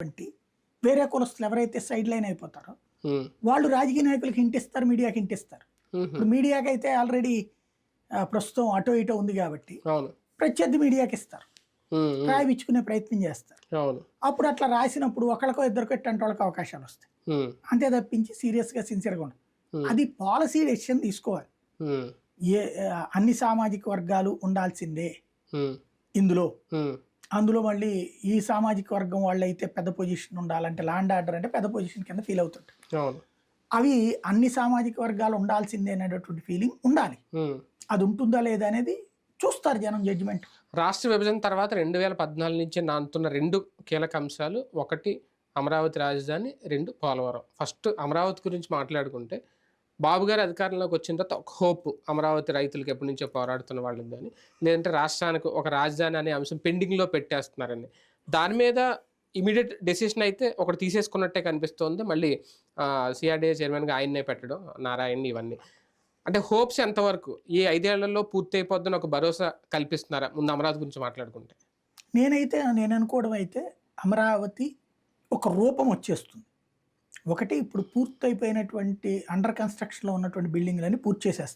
వంటి వేరే కులస్తులు ఎవరైతే సైడ్ లైన్ అయిపోతారో వాళ్ళు రాజకీయ నాయకులకు హింట్ ఇస్తారు మీడియాకి ఉమ్, ఇప్పుడు మీడియాకి అయితే ఆల్రెడీ ప్రస్తుతం అటో ఇటో ఉంది కాబట్టి ప్రత్యర్థి మీడియాకి ఇస్తారు. రాయిపించుకునే ప్రయత్నం చేస్తారు. అప్పుడు అట్లా రాసినప్పుడు ఒకరికో ఇద్దరికో ఇట్టంటి వాళ్ళకి అవకాశాలు వస్తాయి. అంతే తప్పించి సీరియస్గా సిన్సియర్గా ఉండదు Hmm. అది పాలసీ డెసిషన్ తీసుకోవాలి. ఏ అన్ని సామాజిక వర్గాలు ఉండాల్సిందే. ఇందులో అందులో మళ్ళీ ఈ సామాజిక వర్గం వాళ్ళు అయితే పెద్ద పొజిషన్ ఉండాలంటే ల్యాండ్ ఆర్డర్ అంటే పెద్ద పొజిషన్ కింద ఫీల్ అవును. అవి అన్ని సామాజిక వర్గాలు ఉండాల్సిందే అనేటటువంటి ఫీలింగ్ ఉండాలి. అది ఉంటుందా లేదా అనేది చూస్తారు జనం జడ్జిమెంట్ రాష్ట్ర విభజన తర్వాత రెండు వేల పద్నాలుగు నుంచి నానుతున్న రెండు కీలక అంశాలు ఒకటి అమరావతి రాజధాని రెండు పోలవరం. ఫస్ట్ అమరావతి గురించి మాట్లాడుకుంటే బాబు గారు అధికారంలోకి వచ్చిన తర్వాత ఒక హోప్ అమరావతి రైతులకు ఎప్పటి నుంచో పోరాడుతున్న వాళ్ళకి కానీ లేదంటే రాష్ట్రానికి ఒక రాజధాని అనే అంశం పెండింగ్లో పెట్టేస్తున్నారని. దాని మీద ఇమీడియట్ డెసిషన్ అయితే ఒకటి తీసేసుకున్నట్టే కనిపిస్తోంది. మళ్ళీ సిఆర్డీఏ చైర్మన్గా ఆయన్నే పెట్టడం నారాయణ్ ఇవన్నీ. అంటే హోప్స్ ఎంతవరకు? ఈ ఐదేళ్ళలో పూర్తి అయిపోద్దని ఒక భరోసా కల్పిస్తున్నారా? ముందు అమరావతి గురించి మాట్లాడుకుంటే. నేనైతే నేను అనుకోవడం అయితే అమరావతి ఒక రూపం వచ్చేస్తుంది. ఒకటి ఇప్పుడు పూర్తయిపోయినటువంటి అండర్ కన్స్ట్రక్షన్లో ఉన్నటువంటి బిల్డింగ్లన్నీ పూర్తి చేసేస్తారు